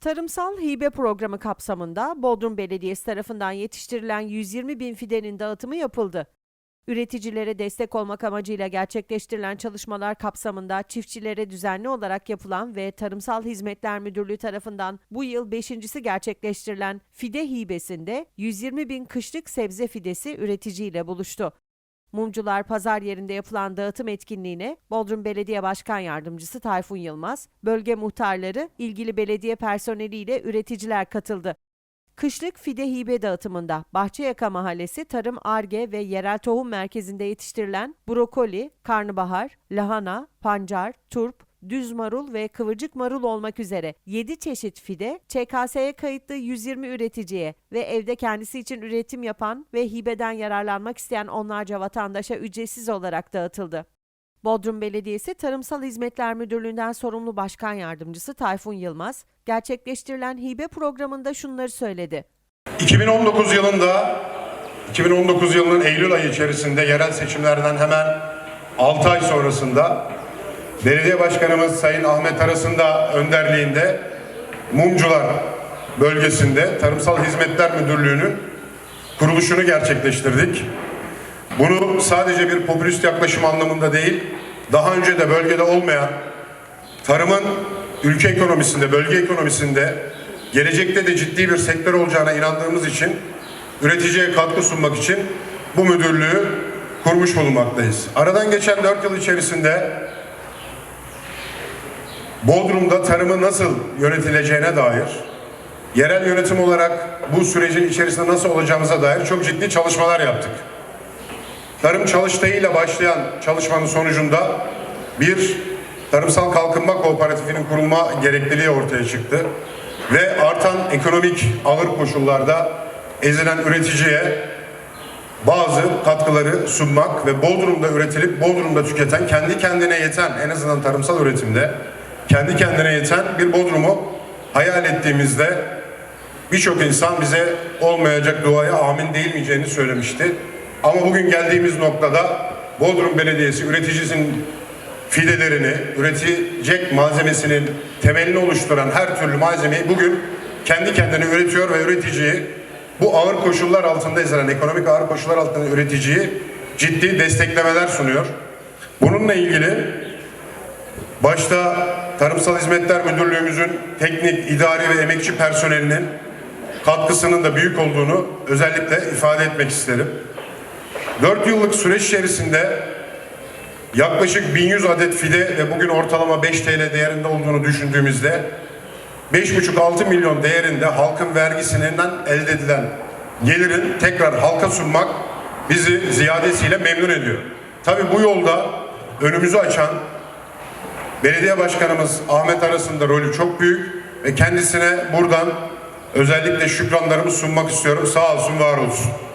Tarımsal hibe programı kapsamında Bodrum Belediyesi tarafından yetiştirilen 120 bin fidenin dağıtımı yapıldı. Üreticilere destek olmak amacıyla gerçekleştirilen çalışmalar kapsamında çiftçilere düzenli olarak yapılan ve Tarımsal Hizmetler Müdürlüğü tarafından bu yıl beşincisi gerçekleştirilen fide hibesinde 120 bin kışlık sebze fidesi üreticiyle buluştu. Mumcular Pazar yerinde yapılan dağıtım etkinliğine Bodrum Belediye Başkan Yardımcısı Tayfun Yılmaz, bölge muhtarları, ilgili belediye personeliyle üreticiler katıldı. Kışlık fide hibe dağıtımında Bahçeyaka Mahallesi Tarım Arge ve Yerel Tohum Merkezi'nde yetiştirilen brokoli, karnabahar, lahana, pancar, turp, düz marul ve kıvırcık marul olmak üzere 7 çeşit fide ÇKS'ye kayıtlı 120 üreticiye ve evde kendisi için üretim yapan ve hibeden yararlanmak isteyen onlarca vatandaşa ücretsiz olarak dağıtıldı. Bodrum Belediyesi Tarımsal Hizmetler Müdürlüğü'nden sorumlu Başkan Yardımcısı Tayfun Yılmaz, gerçekleştirilen hibe programında şunları söyledi. 2019 yılında 2019 yılının Eylül ayı içerisinde yerel seçimlerden hemen 6 ay sonrasında Belediye Başkanımız Sayın Ahmet Aras'ın da önderliğinde Mumcular bölgesinde Tarımsal Hizmetler Müdürlüğü'nün kuruluşunu gerçekleştirdik. Bunu sadece bir popülist yaklaşım anlamında değil, daha önce de bölgede olmayan tarımın ülke ekonomisinde, bölge ekonomisinde gelecekte de ciddi bir sektör olacağına inandığımız için üreticiye katkı sunmak için bu müdürlüğü kurmuş bulunmaktayız. Aradan geçen 4 yıl içerisinde Bodrum'da tarımı nasıl yönetileceğine dair, yerel yönetim olarak bu sürecin içerisinde nasıl olacağımıza dair çok ciddi çalışmalar yaptık. Tarım çalıştayıyla başlayan çalışmanın sonucunda bir tarımsal kalkınma kooperatifinin kurulma gerekliliği ortaya çıktı. Ve artan ekonomik ağır koşullarda ezilen üreticiye bazı katkıları sunmak ve Bodrum'da üretilip Bodrum'da tüketen, kendi kendine yeten en azından tarımsal üretimde kendi kendine yeten bir Bodrum'u hayal ettiğimizde birçok insan bize olmayacak duaya amin değilmeyeceğini söylemişti. Ama bugün geldiğimiz noktada Bodrum Belediyesi üreticisinin fidelerini, üretecek malzemesinin temelini oluşturan her türlü malzemeyi bugün kendi kendine üretiyor ve üreticiyi bu ağır koşullar altında ezilen, ekonomik ağır koşullar altında üreticiyi ciddi desteklemeler sunuyor. Bununla ilgili başta Tarımsal Hizmetler Müdürlüğümüzün teknik, idari ve emekçi personelinin katkısının da büyük olduğunu özellikle ifade etmek isterim. 4 yıllık süreç içerisinde yaklaşık 1100 adet fide ve bugün ortalama 5 TL değerinde olduğunu düşündüğümüzde 5,5-6 milyon değerinde halkın vergisinden elde edilen gelirin tekrar halka sunmak bizi ziyadesiyle memnun ediyor. Tabi bu yolda önümüzü açan belediye başkanımız Ahmet Aras'ın da rolü çok büyük ve kendisine buradan özellikle şükranlarımı sunmak istiyorum. Sağ olsun, var olsun.